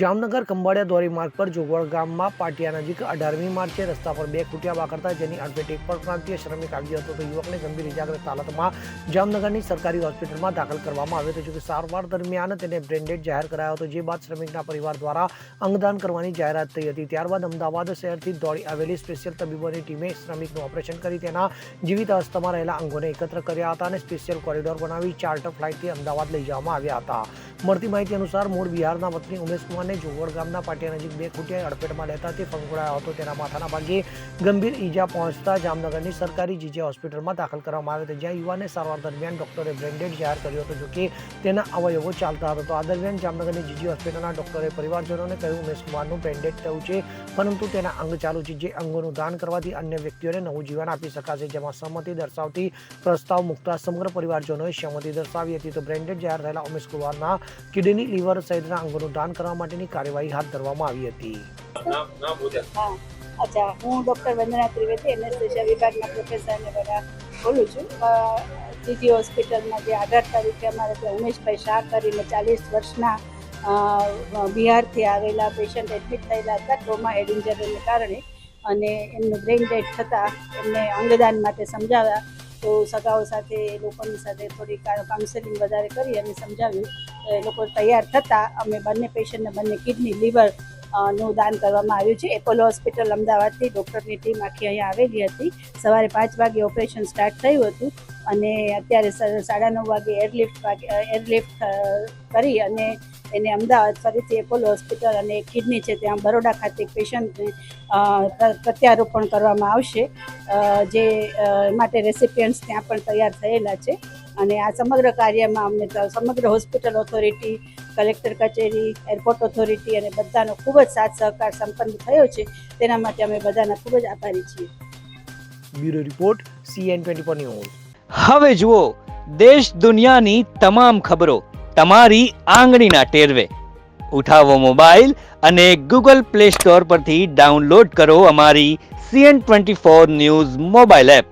જામનગર, ખંભાળિયા ધોરી માર્ગ પર જોગવડ ગામમાં પાટિયા નજીક અઢારમી માર્ચે રસ્તા પર બે ખૂટ્યા વાકરતા જેની અડફેટ એક પરપ્રાંતીય શ્રમિક આવ્યો હતો. તો યુવકને ગંભીર ઇજાગ્રસ્ત હાલતમાં જામનગરની સરકારી હોસ્પિટલમાં દાખલ કરવામાં આવ્યો હતો, જોકે સારવાર દરમિયાન તેને બ્રેન્ડેડ જાહેર કરાયો હતો, જે બાદ શ્રમિકના પરિવાર દ્વારા અંગદાન કરવાની જાહેરાત થઈ હતી. ત્યારબાદ અમદાવાદ શહેરથી દોડી આવેલી સ્પેશિયલ તબીબોની ટીમે શ્રમિકનું ઓપરેશન કરી તેના જીવિત અવસ્થામાં રહેલા અંગોને એકત્ર કર્યા હતા અને સ્પેશિયલ કોરિડોર બનાવી ચાર્ટર ફ્લાઇટથી અમદાવાદ લઈ જવામાં આવ્યા હતા. મળતી માહિતી અનુસાર મૂળ બિહારના વતની ઉમેશકુમારને જોગવડ ગામના પાટિયા નજીક બે ખૂટિયા અડફેટમાં લેતા તે ફંગોળાયો હતો. તેના માથાના ભાગે ગંભીર ઈજા પહોંચતા જામનગરની સરકારી જીજે હોસ્પિટલમાં દાખલ કરવામાં આવ્યો હતો, જ્યાં યુવાને સારવાર દરમિયાન ડોક્ટરે બ્રેન્ડેડ જાહેર કર્યો હતો જોકે તેના અવયવો ચાલતા હતા. તો આ દરમિયાન જામનગરની જીજી હોસ્પિટલના ડોક્ટરે પરિવારજનોને કહ્યું ઉમેશકુમારનું બ્રેન્ડેડ થયું છે, પરંતુ તેના અંગ ચાલુ છે. જે અંગોનું દાન કરવાથી અન્ય વ્યક્તિઓને નવું જીવન આપી શકાશે. જેમાં સંમતિ દર્શાવતી પ્રસ્તાવ મૂકતા સમગ્ર પરિવારજનોએ સહમતિ દર્શાવી હતી. તો બ્રેન્ડેડ જાહેર થયેલા ઉમેશ કુમારના કિડની લીવર સહિતના અંગોનું દાન કરવા માટેની કાર્યવાહી હાથ ધરવામાં આવી હતી. અચ્છા હું ડૉક્ટર વંદના ત્રિવેદી એનેસ્થેશિયા વિભાગના પ્રોફેસરને બધા બોલું છું. જીજી હોસ્પિટલમાં જે આધાર તારીખે અમારે ત્યાં ઉમેશભાઈ શાહ કરીને ચાલીસ વર્ષના બિહારથી આવેલા પેશન્ટ એડમિટ થયેલા હતા ટ્રોમા હેડ ઇન્જરીને કારણે. અને એમનું બ્રેઇન ડેડ થતાં એમને અંગદાન માટે સમજાવ્યા. તો સગાઓ સાથે, લોકોની સાથે થોડી કાઉન્સેલિંગ વધારે કરી અને સમજાવ્યું. એ લોકો તૈયાર થતાં અમે બંને પેશન્ટને બંને કિડની લીવર નું દાન કરવામાં આવ્યું છે. એપોલો હોસ્પિટલ અમદાવાદથી ડૉક્ટરની ટીમ આખી અહીંયા આવેલી હતી. સવારે પાંચ વાગે ઓપરેશન સ્ટાર્ટ થયું હતું અને અત્યારે સાડા નવ વાગે એરલિફ્ટ એરલિફ્ટ કરી અને એને અમદાવાદ ફરીથી એપોલો હોસ્પિટલ અને કિડની છે, ત્યાં બરોડા ખાતે પેશન્ટને પ્રત્યારોપણ કરવામાં આવશે. જે માટે રેસિપિયન્ટ્સ ત્યાં પણ તૈયાર થયેલા છે. અને આ સમગ્ર કાર્યમાં અમને સમગ્ર હોસ્પિટલ ઓથોરિટી કલેક્ટર કચેરી એરપોર્ટ ઓથોરિટી અને બધાનો ખૂબ જ સાથ સહકાર સંપન્ન થયો છે. તેના માટે અમે બધાના ખૂબ જ આભારી છીએ. Bureau report CN twenty four news. હવે જુઓ દેશ દુનિયાની તમામ ખબરો તમારી આંગળીના ટેરવે. ઉઠાવો મોબાઈલ અને ગૂગલ પ્લે સ્ટોર પરથી ડાઉનલોડ કરો અમારી CN twenty four news mobile app.